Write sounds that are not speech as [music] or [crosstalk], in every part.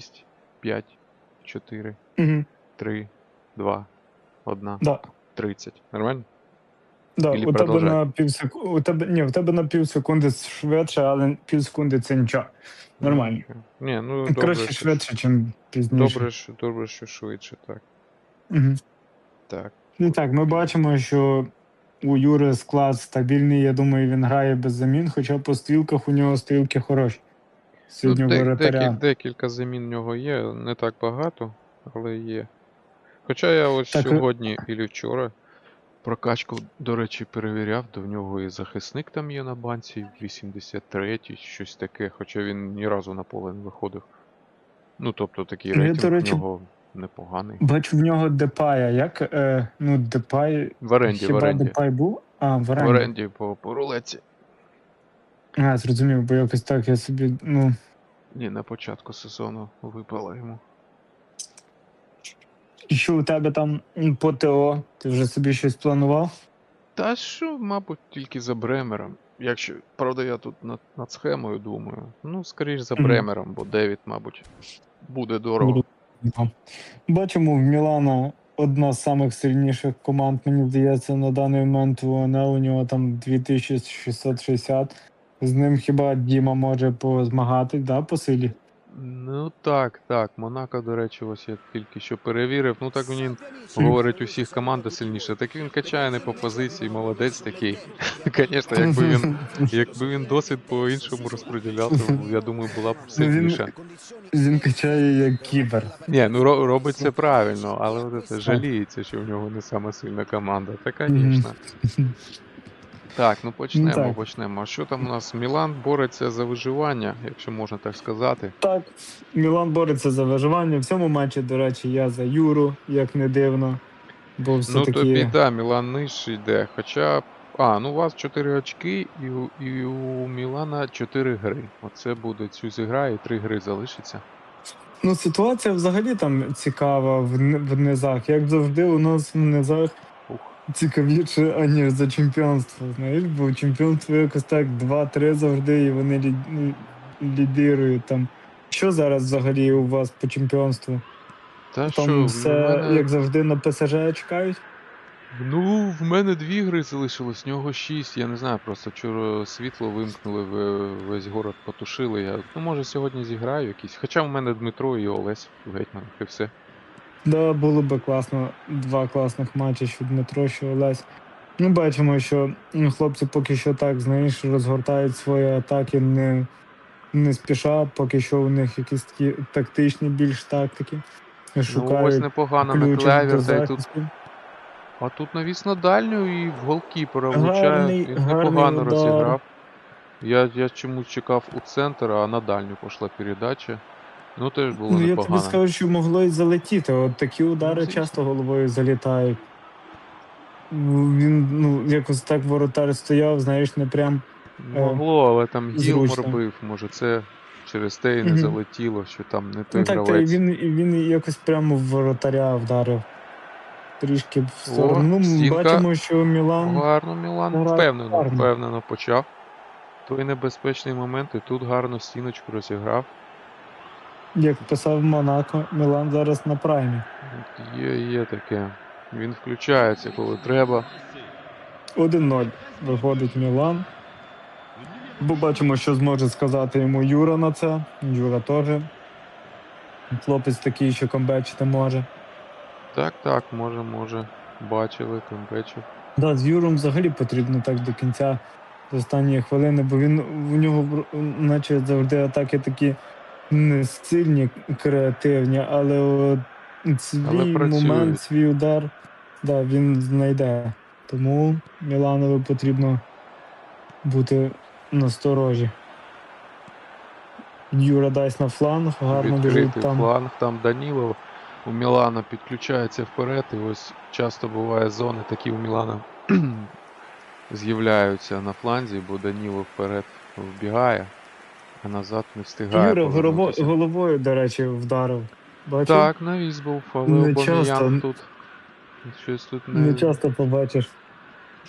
6, 5, 4, Угу. 3, 2, 1, Да. 30. Нормально? Да, у тебе на пів у тебе ні, у тебе на пів секунди швидше, але пів секунди це нічого. Нормально. Ні, ну добре. Краще що- швидше, ніж пізніше. Добре, що, добре, що швидше, так. Угу. Так. Ну так, ми бачимо, що у Юри склад стабільний. Я думаю, він грає без замін, хоча по стрілках у нього стрілки хороші. Сьогодні ну, декіль, декілька замін в нього є, не так багато, але є. Хоча я ось Так, е- сьогодні і вчора прокачку, до речі, перевіряв, в нього і захисник там є на банці, 83-й, щось таке, хоча він ні разу на поле не виходив. Ну, тобто такий Ну, я, до речі, в нього непоганий. Бачу в нього Депая. Як е, ну, Депай. В оренді, в оренді. Депай був? А, в В оренді. оренді по, по рулетці. А, зрозумів, бо якось так я собі. Ну. Ні, на початку сезону випало йому. І що у тебе там по ТО? Ти вже собі щось планував? Та що, мабуть, тільки за Бремером. Якщо, правда, я тут над, над схемою думаю. Ну, скоріш за Мгм. Бремером, бо Девід, мабуть, буде дорого. Ну, Бачимо, в Мілана одна з самих сильніших команд, мені здається, на даний момент в УНЛ. У нього там 2660. З ним хіба Діма може позмагати, да, по силі? Ну так, так. Монако, до речі, ось я тільки що перевірив. Ну так він говорить, усіх команда сильніша. Так він качає не по позиції, молодець такий. [laughs] Звісно, якби він, [laughs] якби він досвід по-іншому розподіляв, то я думаю, була б Ну, він- сильніша. Він качає як кібер. Ні, ну ро- робить це правильно, але от це жаліється, що в нього не сама сильна команда. Та, звісно. [laughs] Так, ну почнемо, так. почнемо. А що там у нас? Мілан бореться за виживання, якщо можна так сказати. Так, Мілан бореться за виживання. В цьому матчі, до речі, я за Юру, як не дивно. Бо Ну все-таки. тобі, да, Мілан нижче йде. Хоча. А, ну у вас 4 очки, і у, і у Мілана 4 гри. Оце буде цю зігра, і 3 гри залишиться. Ну, ситуація взагалі там цікава в, в низах. Як завжди, у нас в низах. Цікавіше, аніж за чемпіонство. Знаєш, бо чемпіонство якось так 2-3 завжди, і вони лі... ну, лідирують там. Що зараз взагалі у вас по чемпіонству? Та Там в все, мене... як завжди, на ПСЖ чекають? Ну, в мене дві гри залишилось, в нього шість. Я не знаю, просто вчора світло вимкнули, весь город потушили. Я, ну, може, сьогодні зіграю якісь. Хоча в мене Дмитро і Олесь в гетьманах, і все. Да, було би класно. Два класних матчі, що Дмитро, що Олесь. Ну, бачимо, що ну, хлопці поки що так, знаєш, розгортають свої атаки не, не спіша, поки що у них якісь такі тактичні більш тактики. Ну, ось Шукають непогано до та й тут. А тут навіс на дальню і в голкіпера влучає. Він непогано розіграв. Я, я чомусь чекав у центр, а на дальню пішла передача. Ну теж було Ну, я непогано. тобі скажу, що могло й залетіти. От такі удари звісно. часто головою залітають. Ну, Він ну, якось так воротар стояв, знаєш, не прям. е, Могло, але там Гілмор зручно. бив, може це через те і не Мгм. залетіло, що там не той Ну так, та й гравець. він, і він якось прямо в воротаря вдарив. Трішки в сторону. О, ну, стінка. бачимо, що Мілан. Гарно Мілан грає впевнено, гарно. впевнено почав. Той небезпечний момент, і тут гарно стіночку розіграв. Як писав Монако, Мілан зараз на праймі. Є, є таке. Він включається, коли треба. 1-0 виходить Мілан. Бо бачимо, що зможе сказати йому Юра на це. Юра теж. Хлопець такий, що комбечити може. Так, так, може, може. Бачили, кампечив. Да, з Юром взагалі потрібно так до кінця до останньої хвилини, бо він в нього наче завжди атаки такі не сильні, креативні, але от свій Але момент, свій удар, да, він знайде. Тому Міланові потрібно бути насторожі. Юра дасть на фланг, гарно біжить там. фланг, там Данілов у Мілана підключається вперед, і ось часто буває зони такі у Мілана [clears throat] з'являються на фланзі, бо Данілов вперед вбігає, а назад не встигає. Юра голово, повернутися. головою, до речі, вдарив. Бачив? Так, навіс був, але Не Обам'ян тут. Щось тут не. Не часто побачиш.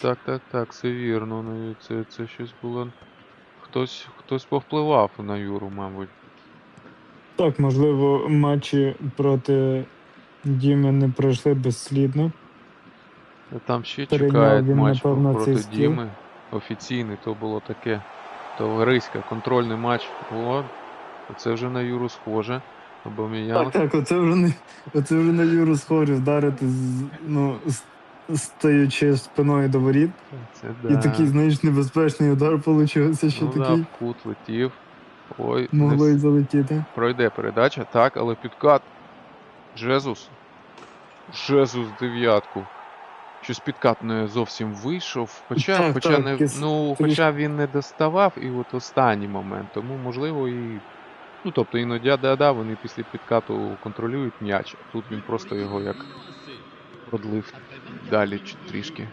Так, так, так, все вірно. Ну, це, це щось було. Хтось, хтось повпливав на Юру, мабуть. Так, можливо, матчі проти Діми не пройшли безслідно. Там ще Перейняв він, матч напевно, проти цей стіл. Діми. Офіційний, то було таке товариське, контрольний матч. О, це вже на Юру схоже. Абоміян. Так, так, оце вже не оце вже на Юру схожі вдарити з, ну, стаючи спиною до воріт. Це І такий, знаєш, небезпечний удар получився, що ну, такий да, кут летів. Ой, могло і вс- залетіти. пройде передача, так, але підкат. Жезус. Жезус дев'ятку. Щось підкат не зовсім вийшов. Хоча, Так, хоча, так, не, ну, хоча він не доставав, і от останній момент. Тому можливо і. Ну, тобто іноді да-да, вони після підкату контролюють м'яч. Тут він просто його як продлив далі трішки.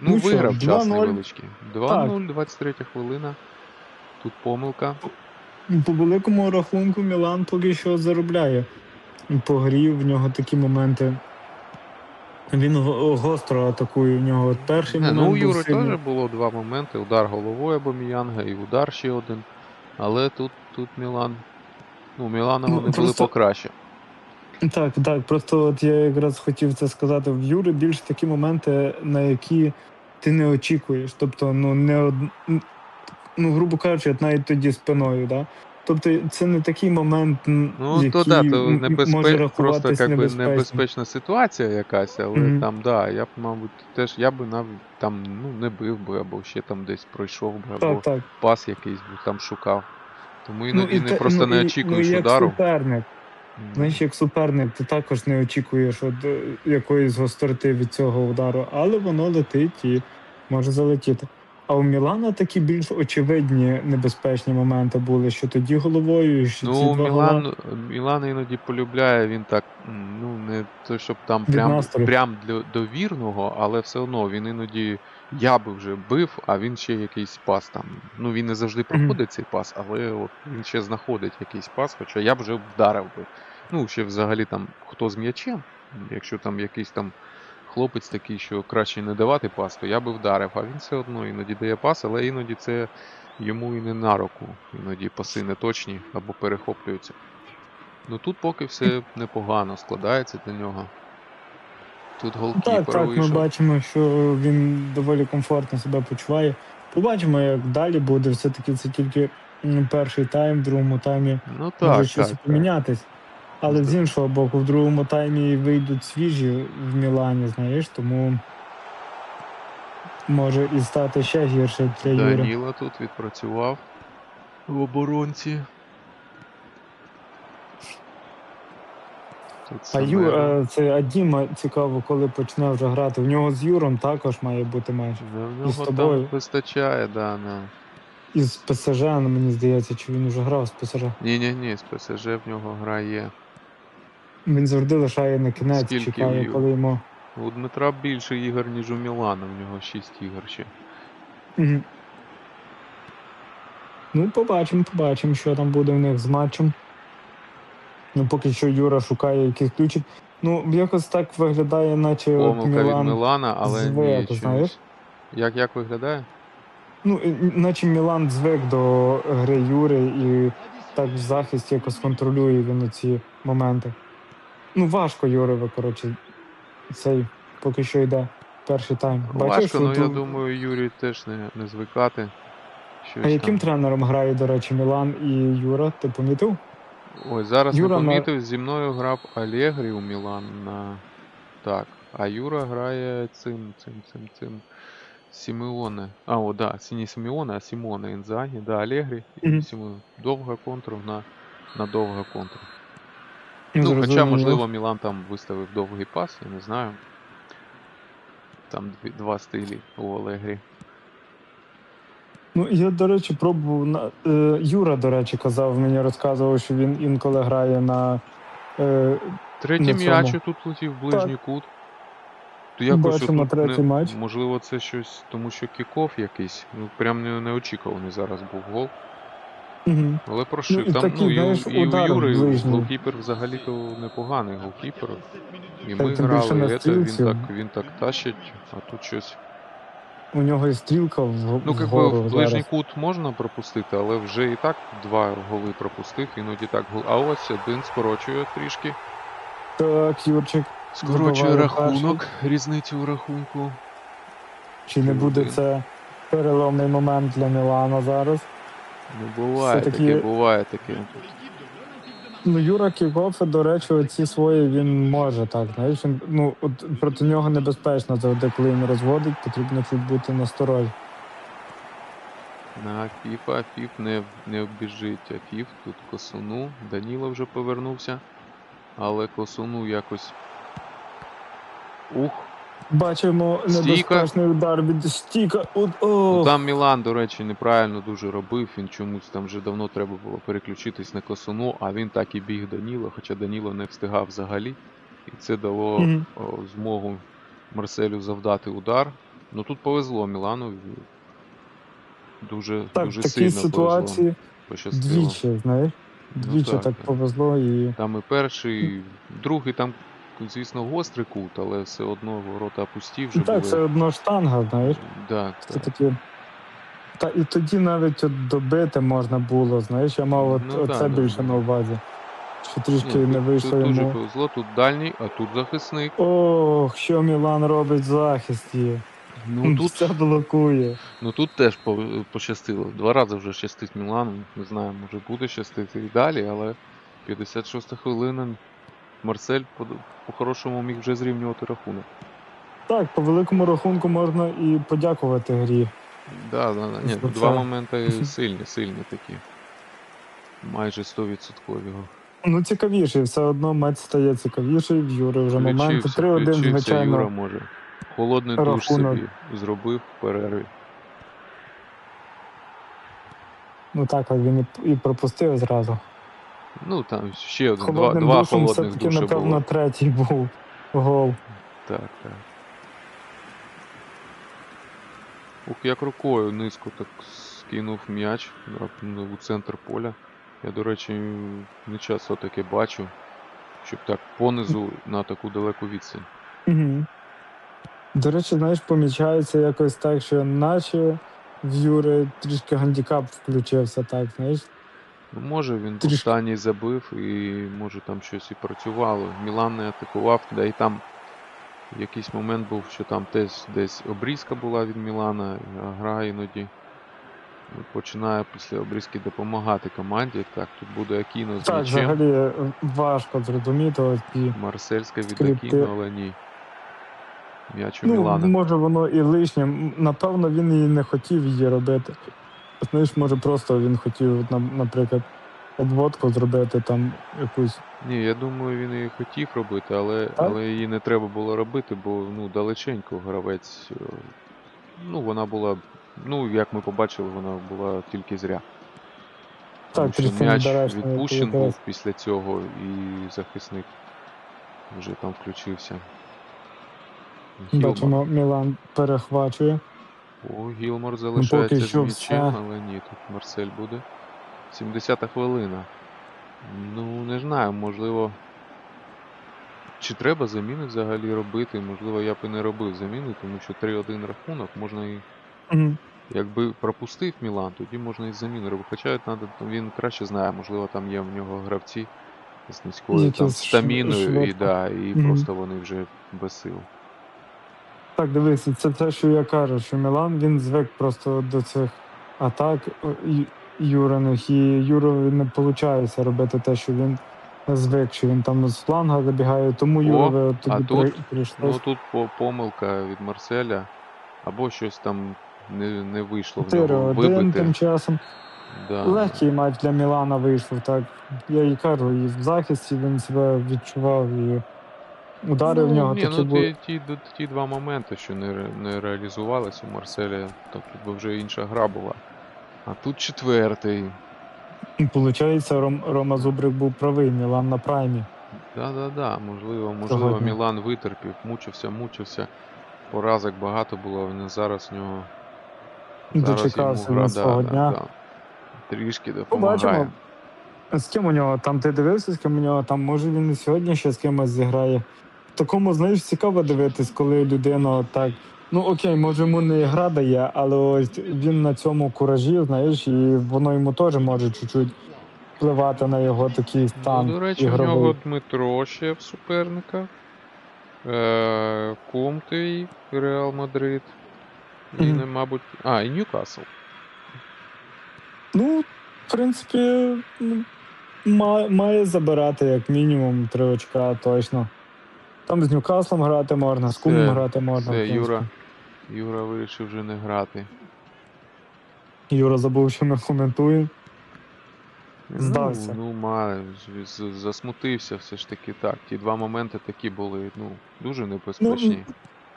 Ну, Ну що, виграв час невеличкий. 2-0, 23 хвилина. Тут помилка. По великому рахунку Мілан поки що заробляє. По грі в нього такі моменти. Він гостро атакує. В нього перший Не, момент. ну, у Юри теж було два моменти: удар головою Абоміянга і удар ще один. Але тут, тут Мілан. Ну, Мілана Ну, вони були покраще. Так, так. Просто от я якраз хотів це сказати. В Юри більш такі моменти, на які ти не очікуєш. Тобто, ну не од... ну, грубо кажучи, от навіть тоді спиною, да? Тобто це не такий момент, Ну, який то да, то небезпе... може просто рахуватись як би небезпечна ситуація якась, але Мгм. там, да, я б, мабуть, теж я би навіть там ну, не бив би, або ще там десь пройшов би, або Так, так. пас якийсь би там шукав. Тому Ну, іноді не те- просто не очікуєш ну, і як удару. суперник. М. Знаєш, як суперник, ти також не очікуєш от, е, якоїсь гостроти від цього удару, але воно летить і може залетіти. А у Мілана такі більш очевидні небезпечні моменти були, що тоді головою, що ці Ну, два Мілан, гола. Мілан іноді полюбляє, він так, ну, не то, щоб там прям, настрою. прям для, до вірного, але все одно він іноді я би вже бив, а він ще якийсь пас там. Ну, він не завжди проходить цей пас, але от він ще знаходить якийсь пас, хоча я б вже вдарив би. Ну, ще взагалі там хто з м'ячем, якщо там якийсь там хлопець такий, що краще не давати пас, то я би вдарив, а він все одно іноді дає пас, але іноді це йому і не на руку. Іноді паси не точні або перехоплюються. Ну тут поки все непогано складається для нього. Тут Так, голкіпер так, ми вийшов. бачимо, що він доволі комфортно себе почуває. Побачимо, як далі буде. Все-таки це тільки м, перший тайм, в другому таймі Ну може так, щось так, і так. помінятись. Але Ну, з іншого боку, в другому таймі вийдуть свіжі в Мілані, знаєш, тому може і стати ще гірше для Юри. Даніла тут відпрацював в оборонці. Тут А Самеро. Ю, е, це Адіма цікаво, коли почне вже грати. В нього з Юром також має бути матч. Ну, в і з нього тобою. там вистачає, да, на. І з ПСЖ, ну, мені здається, чи він вже грав з ПСЖ. Ні-ні-ні, з ПСЖ в нього грає. Він завжди лишає на кінець, Скільки чекає, в коли йому. У Дмитра більше ігор, ніж у Мілана, в нього 6 ігор ще. Мгм. Ну, побачимо, побачимо, що там буде в них з матчем. Ну, поки що Юра шукає якийсь ключик. Ну, якось так виглядає, наче от Помилка від Мілан. Мілана, але звик, ні, чомусь. знаєш? Як, як виглядає? Ну, і- і- наче Мілан звик до гри Юри і так в захисті якось контролює він ці моменти. Ну, важко Юреве, коротше, цей поки що йде перший тайм. Бачиш, Важко, але я тут- думаю, Юрій теж не, не звикати. Щось А яким там. тренером грає, до речі, Мілан і Юра? Ти помітив? Ой, зараз Юра не на- помітив, зі мною грав Алегрі у Мілан на. Так. А Юра грає цим, цим, цим, цим. Сімеоне. А, о, да, не Сімеоне, а Сімоне Інзагі, да, Алегрі. Мгм. Сімеоне. Довга контру на, на довга контру. Ну, хоча, можливо, Мілан там виставив довгий пас, я не знаю. Там дві, два стилі у Алегрі. Ну, я, до речі, пробував на е, Юра, до речі, казав, мені розказував, що він інколи грає на е, Третій на м'яч цьому. тут летів в ближній кут. То якось Бачимо отут третій не, матч. Можливо, це щось, тому що кіков якийсь. Ну прям не, неочікуваний зараз був гол. Угу. Але прошив. і Там, такий, ну, і, знаєш, і у Юри голкіпер взагалі-то непоганий голкіпер. І Так, ми грали, і це, він так, він так тащить, а тут щось. у нього і стрілка в, Ну, як би в ближній кут можна пропустити, але вже і так два голи пропустив, іноді так гол. А ось один скорочує трішки. Так, Юрчик, Скорочує рахунок, різницю у рахунку. чи не буде це переломний момент для Мілана зараз? Ну, буває Все-таки- таке, буває таке. Ну, Юра Кігофе, до речі, оці свої він може так. Знаєш, він, ну, от проти нього небезпечно завжди, коли він розводить, потрібно тут бути насторожі. На Фіфа, Фіф не, не обіжить, а Фіф тут косуну. Даніло вже повернувся. Але косуну якось. Ух, Бачимо небезпечний удар від стіка. От, Ну, там Мілан, до речі, неправильно дуже робив. Він чомусь там вже давно треба було переключитись на косуну, а він так і біг Даніло, хоча Даніло не встигав взагалі. І це дало Мгм. о, змогу Марселю завдати удар. Ну тут повезло Мілану. Дуже, так, дуже сильно ситуації Пощастило. двічі, знаєш. Двічі так, так, так. повезло і. Там і перший, і другий там, звісно, гострий кут, але все одно ворота пусті вже Ну, так, були. все одно штанга, знаєш. Да, Це так. такі. Та і тоді навіть от добити можна було, знаєш, я мав от, Ну, оце да, да, більше на увазі. Що трішки Ні, не тут- вийшло тут дуже йому. повезло, тут дальній, а тут захисник. Ох, що Мілан робить в захисті. Ну тут, Все блокує. ну тут теж по- пощастило. Два рази вже щастить Мілану. Не знаю, може буде щастити і далі, але 56 хвилина. Марсель по- по-хорошому міг вже зрівнювати рахунок. Так, по великому рахунку можна і подякувати грі. Да, да, да. Ні, два моменти [laughs] сильні, сильні такі. Майже 100%. Ну, цікавіший, все одно матч стає цікавіший, в Юри вже моменти. 3-1, включився, Юра може. Холодний душ собі зробив в перерві. Ну так, він і пропустив зразу. Ну там ще один, два, Холодним два душем холодних все-таки, душа напевно, було. третій був гол. Так, так. Ух, як рукою низько так скинув м'яч ну, у центр поля. Я, до речі, не часто таке бачу, щоб так понизу на таку далеку відстань. Угу. До речі, знаєш, помічається якось так, що наче в Юри трішки гандікап включився, так, знаєш. Ну, може він останній забив і може там щось і працювало. Мілан не атакував, да і там якийсь момент був, що там теж десь обрізка була від Мілана, а гра іноді починає після обрізки допомагати команді. Так, тут буде Акіно з Так, м'ячем. взагалі е, важко зрозуміти ось. Марсельська від скрипти. Акіно, але ні. М'яч у Ну, Мілана. може воно і лишнє. Напевно, він і не хотів її робити. Знаєш, може просто він хотів, наприклад, обводку зробити там якусь. Ні, я думаю, він і хотів робити, але, але її не треба було робити, бо ну, далеченько гравець. е, Ну, вона була. Ну, як ми побачили, вона була тільки зря. Тому що м'яч відпущен був після цього, і захисник вже там включився. Бачимо, Мілан перехвачує. О, Гілмор залишається з м'ячем, все. але ні, тут Марсель буде. 70-та хвилина. Ну, не знаю, можливо. Чи треба заміни взагалі робити? Можливо, я б і не робив заміни, тому що 3-1 рахунок можна і. Мгм. Якби пропустив Мілан, тоді можна і заміни робити. Хоча надо, він краще знає, можливо, там є в нього гравці з низькою там, стаміною, і, да, і Мгм. просто вони вже без сил. Так, дивися, це те, що я кажу, що Мілан він звик просто до цих атак Юриних, і Юрові не виходить робити те, що він звик, що він там з фланга забігає, тому Юрові от а тоді тут- при, Ну тут по помилка від Марселя, або щось там не, не вийшло в 4 нього вибити. тим часом. Да. Легкий матч для Мілана вийшов, так. Я і кажу, і в захисті він себе відчував, і удари в нього ні, такі ну, були. ті, ті, ті два моменти, що не, не реалізувалися у Марселя, так якби вже інша гра була. А тут четвертий. Получається, Ром, Рома Зубрик був правий, Мілан на праймі. Да-да-да, можливо, можливо, Сьогодні. Мілан витерпів, мучився, мучився. Поразок багато було, він зараз в нього. Зараз Дочекався йому гра, він свого дня. Трішки допомагає. Побачимо. З ким у нього там ти дивився, з ким у нього там, може він і сьогодні ще з кимось зіграє. Такому, знаєш, цікаво дивитись, коли людина так Ну окей, може йому не гра дає, але ось він на цьому куражі, знаєш, і воно йому теж може чуть-чуть впливати на його такий стан. Ну, до речі, в ігровий. нього Дмитро ще в суперниках. Е, Комтей, Реал Мадрид. І, Мгм. не, мабуть. А, і Ньюкасл. Ну, в принципі, ну, ма- має забирати як мінімум три очка точно. Там з Ньюкаслом грати можна, з Кумом Все, грати можна. в Все, принципі. Юра. Юра вирішив вже не грати. Юра забув, що ми коментуємо. Здався. Ну, ну ма, з- з- засмутився все ж таки так. Ті два моменти такі були, ну, дуже небезпечні.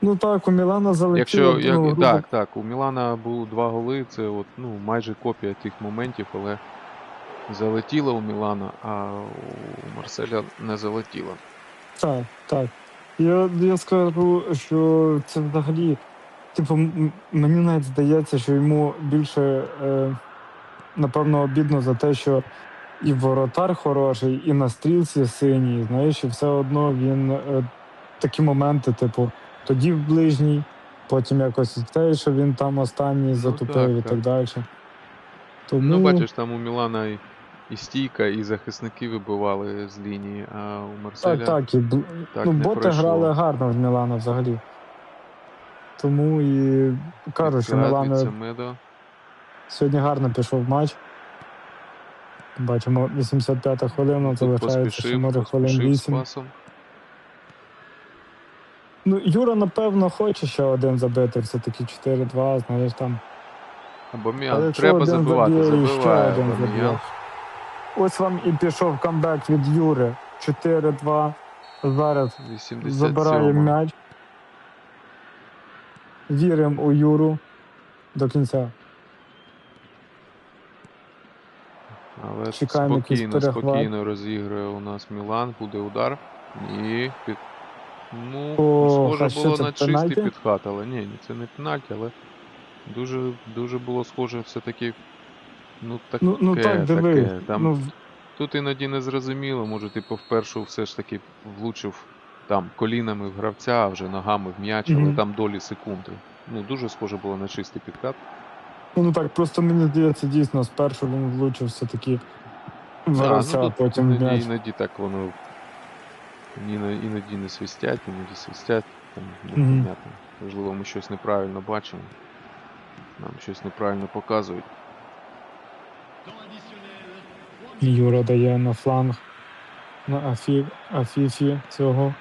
Ну так, у Мілана залетіло. Якщо як, ну, грубо- так, так, у Мілана було два голи, це от, ну, майже копія тих моментів, але залетіло у Мілана, а у Марселя не залетіло. Так, так. Я, я скажу, що це взагалі. Типу, мені навіть здається, що йому більше, е, напевно, обідно за те, що і воротар хороший, і на стрілці синій, знаєш, і все одно він е, такі моменти, типу, тоді в ближній, потім якось те, що він там останній затупив так, і так. так далі. Тому, Ну, бачиш, там у Мілана і, стійка, і захисники вибивали з лінії, а у Марселя так, так, і бл- так ну, не боти пройшло. грали гарно в Мілана взагалі. Тому і кажу, що Відкат від Мілан сьогодні гарно пішов матч. Бачимо, 85-та хвилина, Тут залишається ще поспішив, може хвилин поспішив з 8. пасом. Ну, Юра, напевно, хоче ще один забити, все-таки 4-2, знаєш там. Але Абоміян, якщо треба один забивати, заб'є, і ще забиває один Абоміян. заб'є. Ось вам і пішов камбек від Юри. 4-2. Зараз 87 забирає м'яч. Віримо у Юру до кінця. Але Чекаємо якийсь спокійно, перехват. спокійно розігрує у нас Мілан, буде удар. І під... Ну, О, схоже що було це, на чистий пенальті? підхат, але ні, ні, це не пенальті, але дуже, дуже було схоже все-таки. Ну, таке, Ну, ну так, диви. таке. Там, Ну, Тут іноді не зрозуміло, може, типу, вперше все ж таки влучив там колінами в гравця, а вже ногами в м'яч, але там долі секунди. Ну, дуже схоже було на чистий підкат. ну так, просто мені здається, дійсно, спершу він влучив все-таки в Да, гравця, ну, а тут потім в іноді, м'яч. іноді так воно. Іноді, не свистять, іноді свистять. Там непонятно. Можливо, ми щось неправильно бачимо. Нам щось неправильно показують. Юра дає на фланг на Афі, Афіфі цього.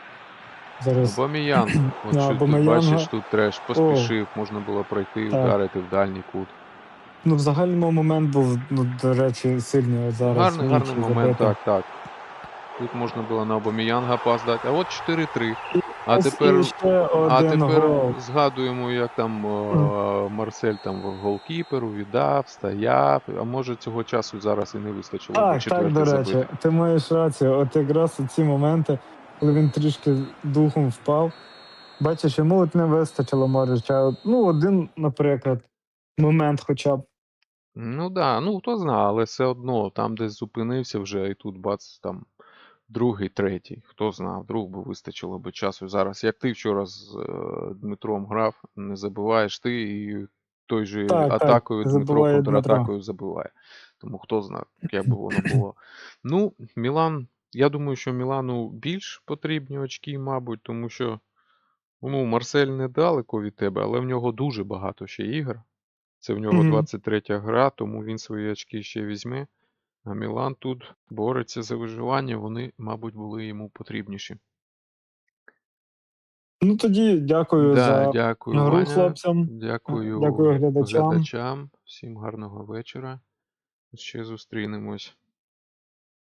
Зараз Абаміян. [clears throat] От що тут Абамеянга. бачиш, тут треш поспішив, можна було пройти, Так. вдарити в дальній кут. ну, в загальному момент був, ну, до речі, сильний. От зараз Гарний, гарний Вінчі момент, забити. так, так. Тут можна було на Абаміянга пас дати. А от 4-3. А тепер, а тепер гол. згадуємо, як там о, Марсель там голкіперу віддав, стояв. А може цього часу зараз і не вистачило, Так, так, до речі, забити. ти маєш рацію. От якраз ці моменти, коли він трішки духом впав. Бачиш, йому от не вистачило, може, ну, один, наприклад, момент хоча б. Ну да, ну хто знає, але все одно там десь зупинився вже, і тут бац, там другий, третій. Хто знає, вдруг би вистачило би часу зараз. Як ти вчора з е, Дмитром грав, не забиваєш ти і той же Так, так, атакою Дмитро Дмитро. контратакою забиває. Тому хто знає, як би воно було. Ну, Мілан, я думаю, що Мілану більш потрібні очки, мабуть, тому що ну, Марсель недалеко від тебе, але в нього дуже багато ще ігор. Це в нього Мгм. 23 гра, тому він свої очки ще візьме. А Мілан тут бореться за виживання, вони, мабуть, були йому потрібніші. Ну тоді дякую Да, за дякую, гру Ваня. хлопцям. Дякую, Дякую глядачам. глядачам. Всім гарного вечора. Ще зустрінемось.